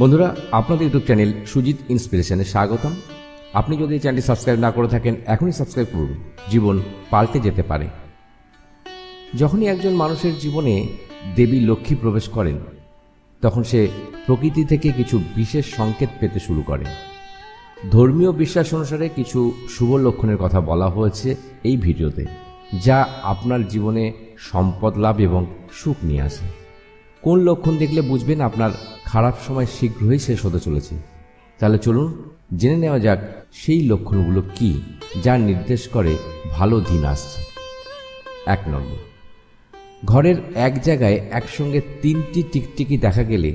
বন্ধুরা, আপনাদের YouTube channel Sujit ইন্সপিরেশনে স্বাগতম। আপনি যদি এই চ্যানেলটি সাবস্ক্রাইব না করে থাকেন, এখনই সাবস্ক্রাইব করুন। জীবন পাল্টে যেতে পারে। যখনই একজন মানুষের জীবনে দেবী লক্ষ্মী প্রবেশ করেন, তখন সে প্রকৃতি থেকে কিছু বিশেষ সংকেত পেতে শুরু করে। ধর্মীয় বিশ্বাস অনুসারে কিছু শুভ লক্ষণের কথা বলা হয়েছে এই ভিডিওতে, যা আপনার জীবনে সম্পদ, লাভ এবং সুখ নিয়ে আসে। কোন লক্ষণ দেখলে বুঝবেন আপনার খারাপ সময় শীঘ্রই শেষ হতে চলেছে। তাহলে চলুন, জেনে নেওয়া যাক সেই লক্ষণগুলো কি যা নির্দেশ করে ভালো দিন আসছে। এক নম্বর, ঘরের এক জায়গায় একসঙ্গে তিনটি টিকটিকি দেখা গেলে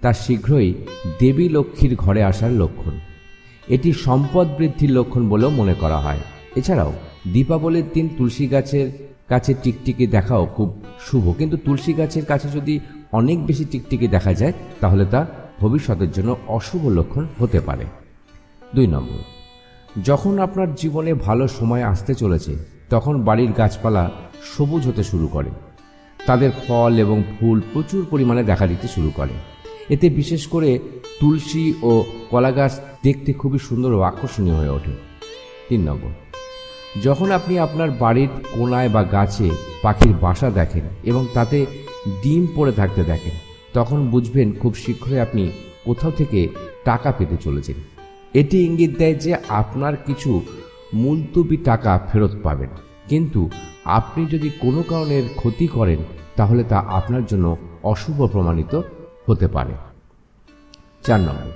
তা শীঘ্রই দেবী লক্ষ্মীর ঘরে আসার লক্ষণ। এটি সম্পদ বৃদ্ধির লক্ষণ বলেও মনে করা হয়। এছাড়াও, দীপাবলির দিন তুলসী গাছের কাছে টিকটিকি দেখাও খুব শুভ। কিন্তু তুলসী গাছের কাছে যদি অনেক বেশি টিকটিকি দেখা যায়, তাহলে তা ভবিষ্যতের জন্য অশুভ লক্ষণ হতে পারে। দুই নম্বর, যখন আপনার জীবনে ভালো সময় আসতে চলেছে, তখন বাড়ির গাছপালা সবুজ হতে শুরু করে। তাদের ফল এবং ফুল প্রচুর পরিমাণে দেখা দিতে শুরু করে। এতে বিশেষ করে তুলসী ও কলা গাছ দেখতে খুবই সুন্দর ও আকর্ষণীয় হয়ে ওঠে। তিন নম্বর যখন আপনি আপনার বাড়ির কোনায় বা গাছে পাখির বাসা দেখেন এবং তাতে ডিম পড়ে থাকতে দেখেন, তখন বুঝবেন খুব শীঘ্রই আপনি কোথাও থেকে টাকা পেতে চলেছেন। এটি ইঙ্গিত দেয় যে আপনার কিছু মুলতুবি টাকা ফেরত পাবেন। কিন্তু আপনি যদি কোনো কারণের ক্ষতি করেন, তাহলে তা আপনার জন্য অশুভ প্রমাণিত হতে পারে। চার নম্বর,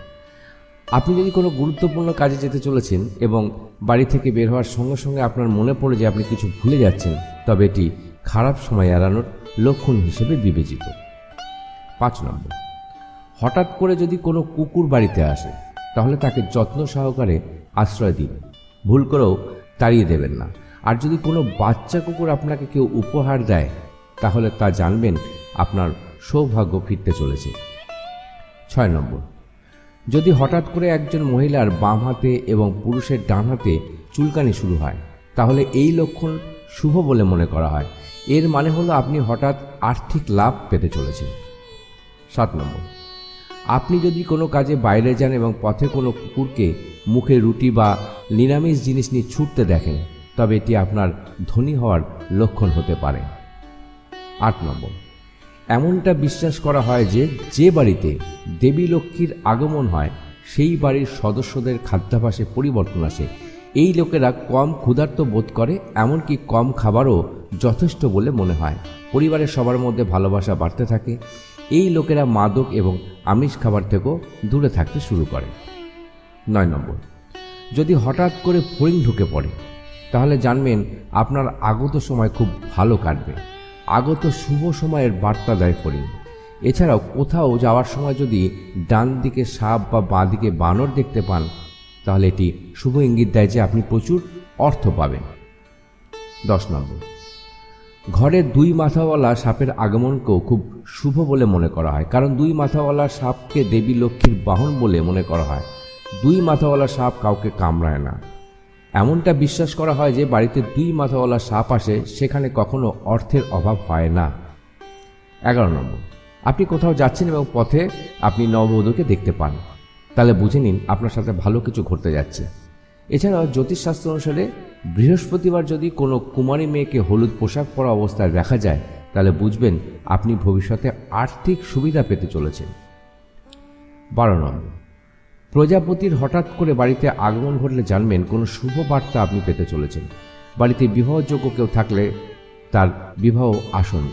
আপনি যদি কোনো গুরুত্বপূর্ণ কাজে যেতে চলেছেন এবং বাড়ি থেকে বের হওয়ার সঙ্গে সঙ্গে আপনার মনে পড়ে যে আপনি কিছু ভুলে যাচ্ছেন, তবে এটি খারাপ সময় এড়ানোর লক্ষণ হিসেবে বিবেচিত। পাঁচ নম্বর। হঠাৎ করে যদি কোনো কুকুর বাড়িতে আসে, তাহলে তাকে যত্ন সহকারে আশ্রয় দিন। ভুল করেও তাড়িয়ে দেবেন না। আর যদি কোনো বাচ্চা কুকুর আপনাকে কেউ উপহার দেয়, তাহলে তা জানবেন আপনার সৌভাগ্য ফিরতে চলেছে। ছয় নম্বর। যদি হঠাৎ করে একজন মহিলার বাম হাতে এবং পুরুষের ডান হাতে চুলকানি শুরু হয়, তাহলে এই লক্ষণ শুভ বলে মনে করা হয়। এর মানে হলো আপনি হঠাৎ আর্থিক লাভ পেতে চলেছেন। সাত নম্বর। আপনি যদি কোনো কাজে বাইরে যান এবং পথে কোনো কুকুরকে মুখে রুটি বা নিরামিষ জিনিস নিয়ে ছুটতে দেখেন, তবে এটি আপনার ধনী হওয়ার লক্ষণ হতে পারে। আট নম্বর। এমনটা বিশ্বাস করা হয় যে যে বাড়িতে দেবী লক্ষ্মীর আগমন হয়, সেই বাড়ির সদস্যদের খাদ্যাভাসে পরিবর্তন আসে। এই লোকেরা কম ক্ষুধার্ত বোধ করে, এমনকি কম খাবারও যথেষ্ট বলে মনে হয়। পরিবারের সবার মধ্যে ভালোবাসা বাড়তে থাকে। এই লোকেরা মাদক এবং আমিষ খাবার থেকেও দূরে থাকতে শুরু করে। নয় নম্বর, যদি হঠাৎ করে ফড়িং ঢুকে পড়ে, তাহলে জানবেন আপনার আগত সময় খুব ভালো কাটবে। আগত শুভ সময়ের বার্তা দেয় ফড়িং। এছাড়াও কোথাও যাওয়ার সময় যদি ডান দিকে সাপ বা বাঁ দিকে বানর দেখতে পান, তাহলে এটি শুভ ইঙ্গিত দেয় যে আপনি প্রচুর অর্থ পাবেন। দশ নম্বর। ঘরে দুই মাথাওয়ালা সাপের আগমনকেও খুব শুভ বলে মনে করা হয়, কারণ দুই মাথাওয়ালা সাপকে দেবী লক্ষ্মীর বাহন বলে মনে করা হয়। দুই মাথাওয়ালা সাপ কাউকে কামড়ায় না। এমনটা বিশ্বাস করা হয় যে বাড়িতে দুই মাথাওয়ালা সাপ আসে, সেখানে কখনো অর্থের অভাব হয় না। এগারো নম্বর। আপনি কোথাও যাচ্ছেন এবং পথে আপনি নববধূকে দেখতে পান। তাহলে বুঝে নিন, আপনার সাথে ভালো কিছু ঘটতে যাচ্ছে। এছাড়াও জ্যোতিষশাস্ত্র অনুসারে বৃহস্পতিবার যদি কোনো কুমারী মেয়েকে হলুদ পোশাক পরা অবস্থায় দেখা যায়, তাহলে বুঝবেন আপনি ভবিষ্যতে আর্থিক সুবিধা পেতে চলেছেন। বারো নম্বর। প্রজাপতির হঠাৎ করে বাড়িতে আগমন ঘটলে জানবেন কোনো শুভ বার্তা আপনি পেতে চলেছেন। বাড়িতে বিবাহযোগ্য কেউ থাকলে তার বিবাহ আসন্ন।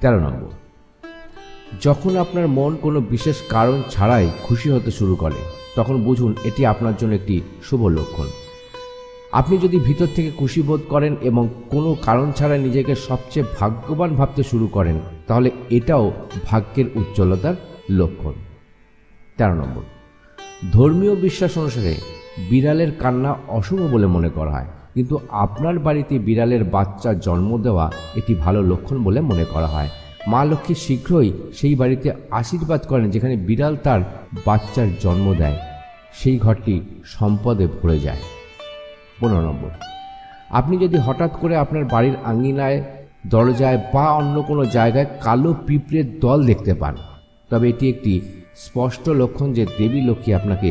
তেরো নম্বর। যখন আপনার মন কোনো বিশেষ কারণ ছাড়াই খুশি হতে শুরু করে, তখন বুঝুন এটি আপনার জন্য একটি শুভ লক্ষণ। আপনি যদি ভিতর থেকে খুশি বোধ করেন এবং কোনো কারণ ছাড়া নিজেকে সবচেয়ে ভাগ্যবান ভাবতে শুরু করেন, তাহলে এটাও ভাগ্যের উজ্জ্বলতার লক্ষণ। তেরো নম্বর। ধর্মীয় বিশ্বাস অনুসারে বিড়ালের কান্না অশুভ বলে মনে করা হয়, কিন্তু আপনার বাড়িতে বিড়ালের বাচ্চা জন্ম দেওয়া এটি ভালো লক্ষণ বলে মনে করা হয়। মা লক্ষ্মী শীঘ্রই সেই বাড়িতে আশীর্বাদ করেন যেখানে বিড়াল তার বাচ্চার জন্ম দেয়। সেই ঘরটি সম্পদে ভরে যায়। পনেরো নম্বর। আপনি যদি হঠাৎ করে আপনার বাড়ির আঙ্গিনায় দরজায় বা অন্য কোনো জায়গায় কালো পিঁপড়ের দল দেখতে পান, তবে এটি একটি স্পষ্ট লক্ষণ যে দেবী লক্ষ্মী আপনাকে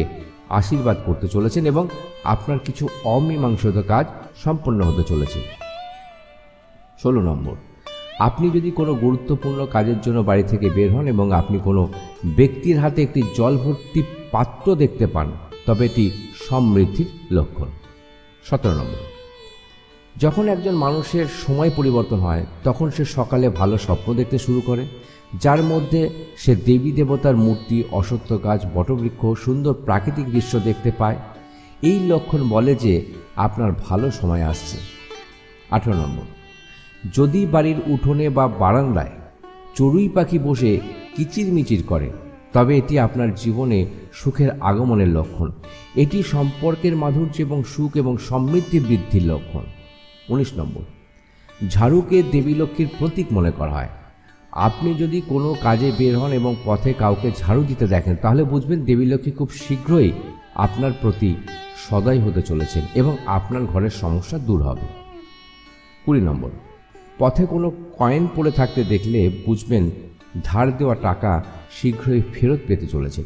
আশীর্বাদ করতে চলেছেন এবং আপনার কিছু অমীমাংসিত কাজ সম্পন্ন হতে চলেছে। ষোলো নম্বর। আপনি যদি কোনো গুরুত্বপূর্ণ কাজের জন্য বাড়ি থেকে বের হন এবং আপনি কোনো ব্যক্তির হাতে একটি জল ভর্তি পাত্র দেখতে পান, তবে এটি সমৃদ্ধির লক্ষণ। সতেরো নম্বর। যখন একজন মানুষের সময় পরিবর্তন হয়, তখন সে সকালে ভালো স্বপ্ন দেখতে শুরু করে, যার মধ্যে সে দেবী দেবতার মূর্তি, অসত্য গাছ, বটবৃক্ষ, সুন্দর প্রাকৃতিক দৃশ্য দেখতে পায়। এই লক্ষণ বলে যে আপনার ভালো সময় আসছে। আঠারো নম্বর। যদি বাড়ির উঠোনে বা বারান্দায় চড়ুই পাখি বসে কিচিরমিচির করে, তবে এটি আপনার জীবনে সুখের আগমনের লক্ষণ। এটি সম্পর্কের মাধুর্য এবং সুখ এবং সমৃদ্ধি বৃদ্ধির লক্ষণ। উনিশ নম্বর। ঝাড়ুকে দেবী লক্ষ্মীর প্রতীক মনে করা হয়। আপনি যদি কোনো কাজে বের হন এবং পথে কাউকে ঝাড়ু দিতে দেখেন, তাহলে বুঝবেন দেবী লক্ষ্মী খুব শীঘ্রই আপনার প্রতি সদয় হতে চলেছেন এবং আপনার ঘরের সমস্যা দূর হবে। কুড়ি নম্বর। পথে কোনো কয়েন পড়ে থাকতে দেখলে বুঝবেন ধার দেওয়া টাকা শীঘ্রই ফেরত পেতে চলেছে।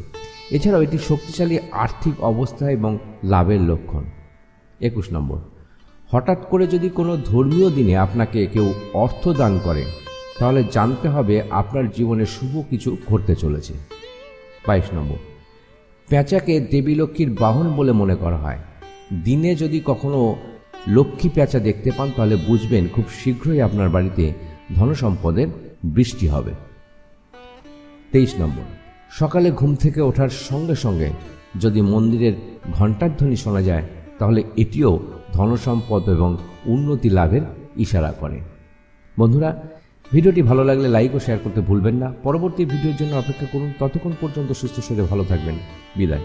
এছাড়াও এটি শক্তিশালী আর্থিক অবস্থা এবং লাভের লক্ষণ। একুশ নম্বর। হঠাৎ করে যদি কোনো ধর্মীয় দিনে আপনাকে কেউ অর্থ দান করে, তাহলে জানতে হবে আপনার জীবনে শুভ কিছু ঘটতে চলেছে। বাইশ নম্বর। পেঁচাকে দেবী লক্ষ্মীর বাহন বলে মনে করা হয়। দিনে যদি কখনো লক্ষ্মী পেঁচা দেখতে পান, তাহলে বুঝবেন খুব শীঘ্রই আপনার বাড়িতে ধনসম্পদের বৃষ্টি হবে। তেইশ নম্বর। সকালে ঘুম থেকে ওঠার সঙ্গে সঙ্গে যদি মন্দিরের ঘণ্টার ধ্বনি শোনা যায়, তাহলে এটিও ধনসম্পদ এবং উন্নতি লাভের ইশারা করে। বন্ধুরা, ভিডিওটি ভালো লাগলে লাইক ও শেয়ার করতে ভুলবেন না। পরবর্তী ভিডিওর জন্য অপেক্ষা করুন। ততক্ষণ পর্যন্ত সুস্থ শরীরে ভালো থাকবেন। বিদায়।